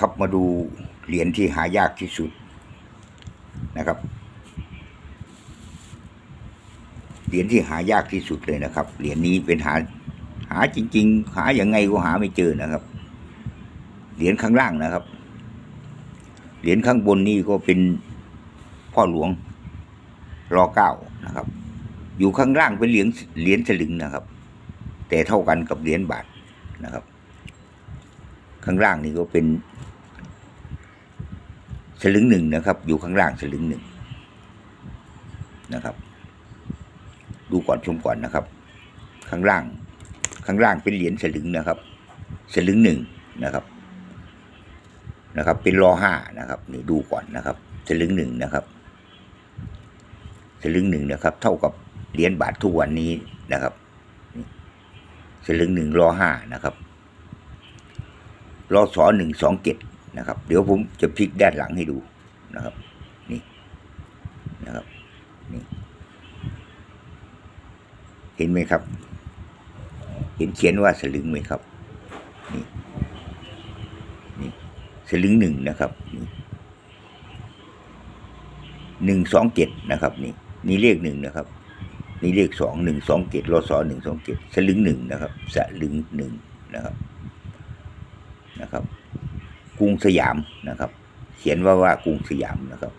ครับมาดูเหรียญที่หายากที่สุดนะครับ เหรียญที่หายากที่สุดเลยนะครับ เหรียญนี้เป็นหาหาจริง ๆ หาอย่างไงก็หาไม่เจอนะครับ เหรียญข้างล่างนะครับ เหรียญข้างบนนี่ก็เป็นพ่อหลวงรอเก้านะครับ อยู่ข้างล่างเป็นเหรียญเหรียญสลึงนะครับ แต่เท่ากันกับเหรียญบาทนะครับ ข้างล่างนี่ก็เป็น สลึงหนึ่งนะครับ อยู่ข้างล่างสลึงหนึ่งนะครับ ดูก่อนชมก่อนนะครับ ข้างล่าง ข้างล่างเป็นเหรียญสลึงนะครับ สลึงหนึ่งนะครับ นะครับ เป็นรอห้านะครับนี่ดูก่อนนะครับ สลึงหนึ่งนะครับ สลึงหนึ่งนะครับ เท่ากับเหรียญบาททุกวันนี้นะครับสลึงหนึ่งรอห้านะครับรอสอหนึ่งสองเจ็ด นะครับ เดี๋ยวผมจะพลิกด้านหลังให้ดูนะครับ นี่นะครับนี่เห็นไหมครับ เห็นเขียนว่าสลึงไหมครับ นี่นี่สลึงหนึ่งนะครับนี่หนึ่งสองเจ็ดนะครับ นี่นี่เลขหนึ่งนะครับ นี่เลขสองหนึ่งสองเจ็ดรอสอหนึ่งสองเจ็ดสลึงหนึ่งนะครับ สลึงหนึ่งนะครับนะครับ กรุงสยามนะครับ เขียนว่าว่ากรุงสยามนะครับ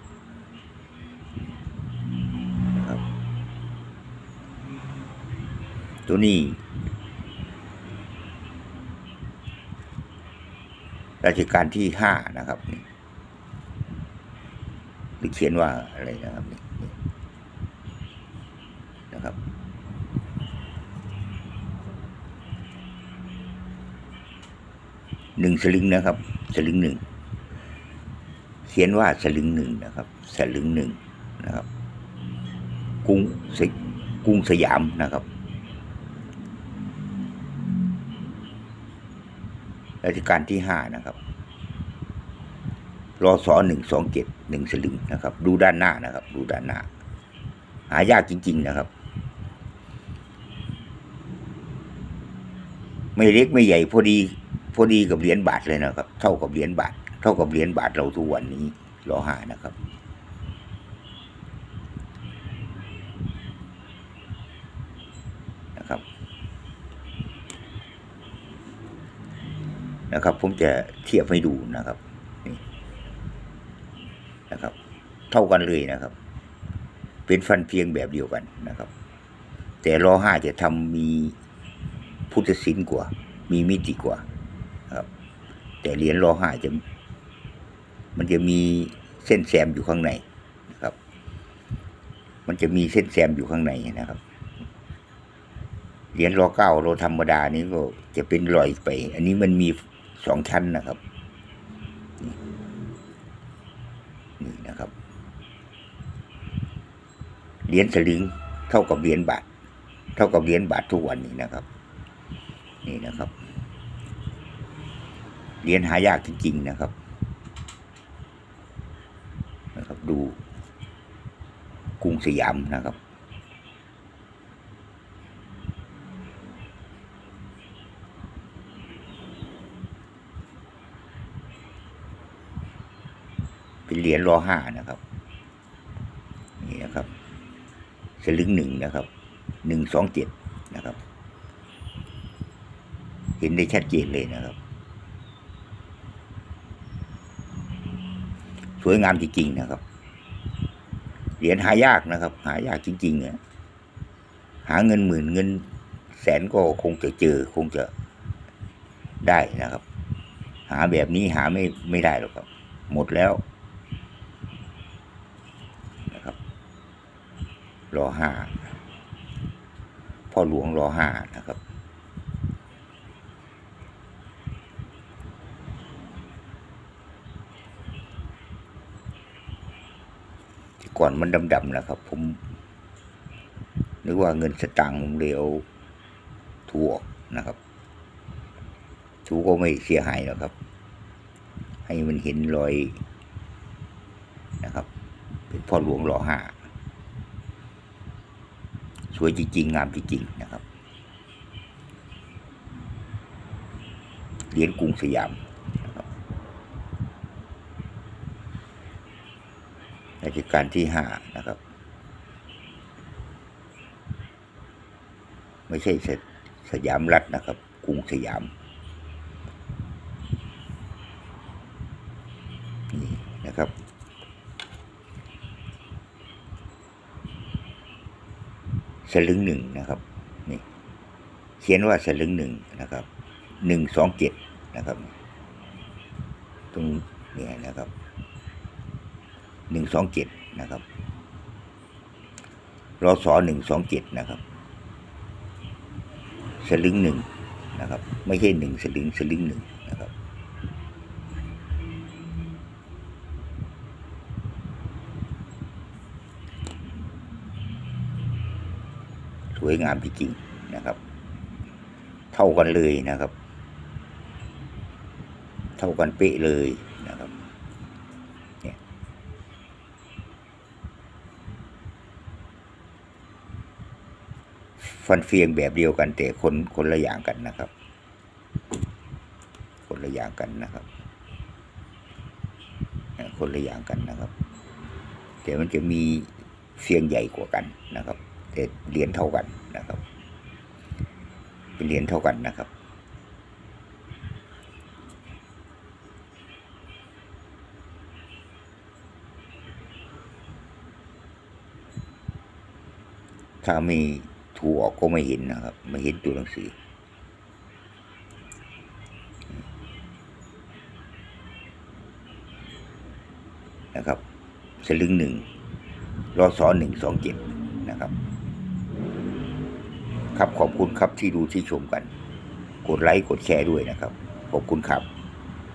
นะครับ ตัวนี้ราชการที่ห้านะครับนี่หรือเขียนว่าอะไรนะครับนี่นะครับ หนึ่งสลึงนะครับ สลึงหนึ่งเขียนว่าสลึงหนึ่งนะครับ สลึงหนึ่งนะครับ กรุงสกรุงสยามนะครับรัชกาลที่ห้านะครับรอสอหนึ่งสองเจ็ดหนึ่งสลึงนะครับ ดูด้านหน้านะครับ ดูด้านหน้า หายากจริง ๆนะครับ ไม่เล็กไม่ใหญ่พอดี พอดีกับเหรียญบาทเลยนะครับ เท่ากับเหรียญบาท เท่ากับเหรียญบาทเราทุกวันนี้รอห้านะครับ นะครับ นะครับ ผมจะเทียบให้ดูนะครับนี่นะครับ เท่ากันเลยนะครับ เป็นฟันเพียงแบบเดียวกันนะครับ แต่รอห้าจะทำมีพุทธศิลป์กว่า มีมิติกว่า แต่เหรียญรอห้าจะมันจะมีเส้นแซมอยู่ข้างในนะครับ มันจะมีเส้นแซมอยู่ข้างในนะครับ เหรียญรอเก้าเราธรรมดานี้ก็จะเป็นรอยไป อันนี้มันมีสองชั้นนะครับนี่นี่นะครับ เหรียญสลึงเท่ากับเหรียญบาท เท่ากับเหรียญบาททุกวันนี้นะครับ นี่นะครับ เหรียญหายากจริงๆนะครับนะครับ ดูกรุงสยามนะครับ เป็นเหรียญรอห้านะครับ นี่นะครับ สลึงหนึ่งนะครับ หนึ่งสองเจ็ดนะครับ เห็นได้ชัดเจนเลยนะครับ สวยงามจริงๆนะครับ เหรียญหายากนะครับ หายากจริงๆเนี่ยหาเงินหมื่นเงินแสนก็คงจะเจอคงจะได้นะครับ หาแบบนี้หาไม่ไม่ได้หรอกครับ หมดแล้วนะครับรอห้าพ่อหลวงรอห้านะครับ ที่ ก่อนมันดำๆนะครับ ผมนึกว่าเงินสตางค์ผมเดียวถูกนะครับ ถูก็ไม่เสียหายหรอกครับ ให้มันเห็นรอยนะครับ เป็นพ่อหลวงรอห้าสวยจริงๆ งามจริงๆนะครับเหรียญกรุงสยามนะครับ รัชกาลที่ห้านะครับ ไม่ใช่สสยามรัฐนะครับ กรุงสยามนี่นะครับสลึงหนึ่งนะครับนี่เขียนว่าสลึงหนึ่งนะครับหนึ่งสองเจ็ดนะครับ ตรงเนี่ยนะครับ หนึ่งสองเจ็ดนะครับรอสอหนึ่งสองเจ็ดนะครับสลึงหนึ่งนะครับ ไม่ใช่หนึ่งสลึงสลึงหนึ่งนะครับสวยงามจริงๆนะครับ เท่ากันเลยนะครับ เท่ากันเป๊ะเลย ฟันเฟียงแบบเดียวกัน แต่คนคนละอย่างกันนะครับ คนละอย่างกันนะครับ คนละอย่างกันนะครับ แต่มันจะมีเฟียงใหญ่กว่ากันนะครับ แต่เหรียญเท่ากันนะครับ เป็นเหรียญเท่ากันนะครับถ้าม่ ถูออกก็ไม่เห็นนะครับ ไม่เห็นตัวหนังสือ นะครับ สลึงหนึ่งรอสอหนึ่งสองเจ็ดนะครับ ครับขอบคุณครับที่ดูที่ชมกัน กดไลค์กดแชร์ด้วยนะครับ ขอบคุณครับ